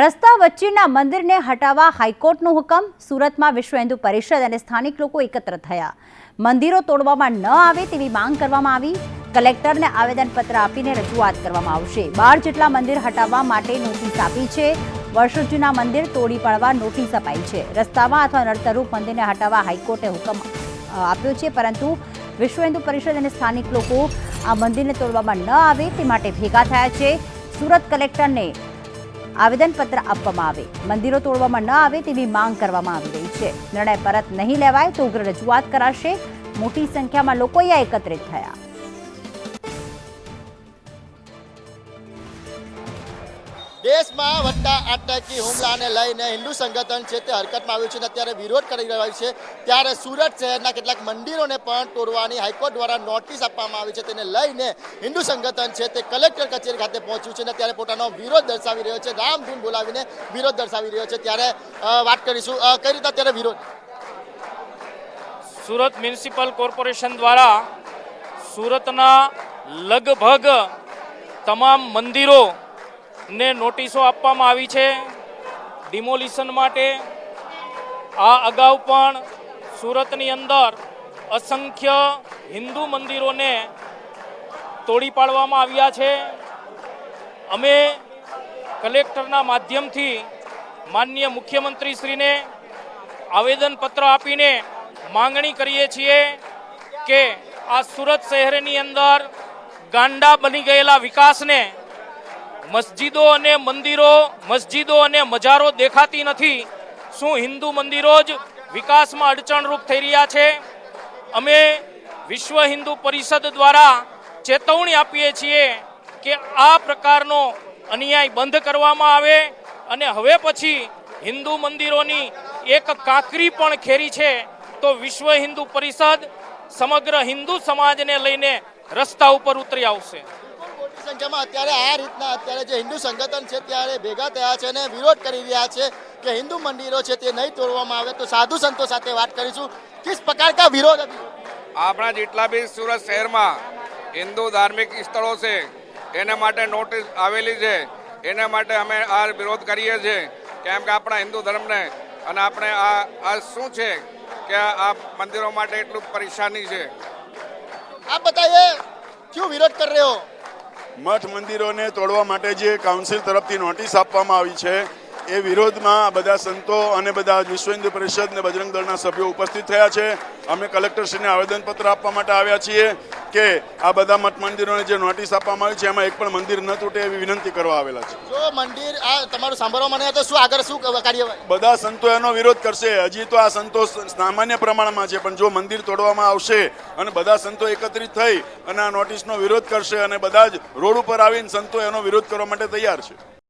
રસ્તા વચ્ચેના મંદિરને હટાવવા હાઈકોર્ટનો હુકમ, સુરતમાં વિશ્વ હિન્દુ પરિષદ અને સ્થાનિક લોકો એકત્ર થયા. મંદિરો તોડવામાં ન આવે તેવી માંગ કરવામાં આવી. કલેક્ટરને આવેદનપત્ર આપીને રજૂઆત કરવામાં આવશે. બાર જેટલા મંદિર હટાવવા માટે નોટિસ આપી છે. વર્ષો જૂના મંદિર તોડી પાડવા નોટિસ અપાઈ છે. રસ્તામાં અથવા નડતરૂપ મંદિરને હટાવવા હાઈકોર્ટે હુકમ આપ્યો છે. પરંતુ વિશ્વ હિન્દુ પરિષદ અને સ્થાનિક લોકો આ મંદિરને તોડવામાં ન આવે તે માટે ભેગા થયા છે. સુરત કલેક્ટરને આવેદનપત્ર આપવામાં આવે. મંદિરો તોડવામાં ન આવે તેવી માંગ કરવામાં આવી રહી છે. નિર્ણય પરત નહીં લેવાય તો ઉગ્ર રજૂઆત કરાશે. મોટી સંખ્યામાં લોકો અહીંયા એકત્રિત થયા. દેશમાં વધતા આતંકી હુમલાને લઈને હિન્દુ સંગઠન છે તે હરકતમાં આવ્યું છે અને અત્યારે વિરોધ કરી રહ્યું છે. ત્યારે સુરત શહેરના કેટલાક મંદિરોને પણ તોડવાની હાઈકોર્ટ દ્વારા નોટિસ આપવામાં આવી છે. તેને લઈને હિન્દુ સંગઠન છે તે કલેક્ટર કચેરી ખાતે પહોંચ્યું છે અને ત્યારે પોતાનો વિરોધ દર્શાવી રહ્યો છે. રામધૂન બોલાવીને વિરોધ દર્શાવી રહ્યો છે. ત્યારે વાત કરીશું. કઈ રીતે અત્યારે વિરોધ? સુરત મ્યુનિસિપલ કોર્પોરેશન દ્વારા સુરતના લગભગ તમામ મંદિરો ને નોટિસો આપવામાં આવી છે. ડિમોલિશન માટે આ અગાઉ પણ સુરતની અંદર અસંખ્ય હિન્દુ મંદિરોને તોડી પાડવામાં આવ્યા છે. અમે કલેક્ટરના માધ્યમથી માનનીય મુખ્યમંત્રીશ્રીને આવેદનપત્ર આપીને માંગણી કરીએ છીએ કે આ સુરત શહેરની અંદર ગાંડા બની ગયેલા વિકાસને મસ્જિદો અને મંદિરો, મસ્જિદો અને મજારો દેખાતી નથી. શું હિન્દુ મંદિરો જ વિકાસમાં અડચણરૂપ થઈ રહ્યા છે? અમે વિશ્વ હિન્દુ પરિષદ દ્વારા ચેતવણી આપીએ છીએ કે આ પ્રકારનો અન્યાય બંધ કરવામાં આવે અને હવે પછી હિન્દુ મંદિરોની એક કાંકરી પણ ખેરી છે તો વિશ્વ હિન્દુ પરિષદ સમગ્ર હિન્દુ સમાજને લઈને રસ્તા ઉપર ઉતરી આવશે. સંખ્યામાં અત્યારે આ રીતના અત્યારે જે હિન્દુ સંગઠન છે ત્યારે ભેગા થયા છે અને વિરોધ કરી રહ્યા છે કે હિન્દુ મંદિરો છે તે નહીં તોડવામાં આવે તો સાધુ સંતો સાથે વાત કરીશું. કિસ પ્રકાર કા વિરોધ આપણા જેટલા બી સુરત શહેરમાં હિન્દુ ધાર્મિક સ્થળો છે એના માટે નોટિસ આવેલી છે એના માટે અમે આ વિરોધ કરીએ છીએ. કેમ કે આપણા હિન્દુ ધર્મને અને આપણે આ આ શું છે કે આ મંદિરો માટે એટલું પરેશાની છે. આપ બતાઈએ ક્યું વિરોધ કર રહે હો? મઠ મંદિરોને તોડવા માટે જે કાઉન્સિલ તરફથી નોટિસ આપવામાં આવી છે એ વિરોધમાં બધા સંતો અને બધા વિશ્વ હિન્દુ પરિષદ ને બજરંગ દળના સભ્યો ઉપસ્થિત થયા છે. અમે કલેક્ટરશ્રીને આવેદનપત્ર આપવા માટે આવ્યા છીએ કે આ બધા મઠ મંદિરોને જે નોટિસ આપવામાં આવી છે એમાં એક પણ મંદિર ન તૂટે એવી વિનંતી કરવા આવેલા છે. જો મંદિર આ તમારું સાંભળવા મને તો શું આગળ શું કાર્યવાહી? બધા સંતો એનો વિરોધ કરશે. હજી તો આ સંતો સામાન્ય પ્રમાણમાં છે પણ જો મંદિર તોડવામાં આવશે અને બધા સંતો એકત્રિત થઈ અને આ નોટિસનો વિરોધ કરશે અને બધા જ રોડ ઉપર આવીને સંતો એનો વિરોધ કરવા માટે તૈયાર છે.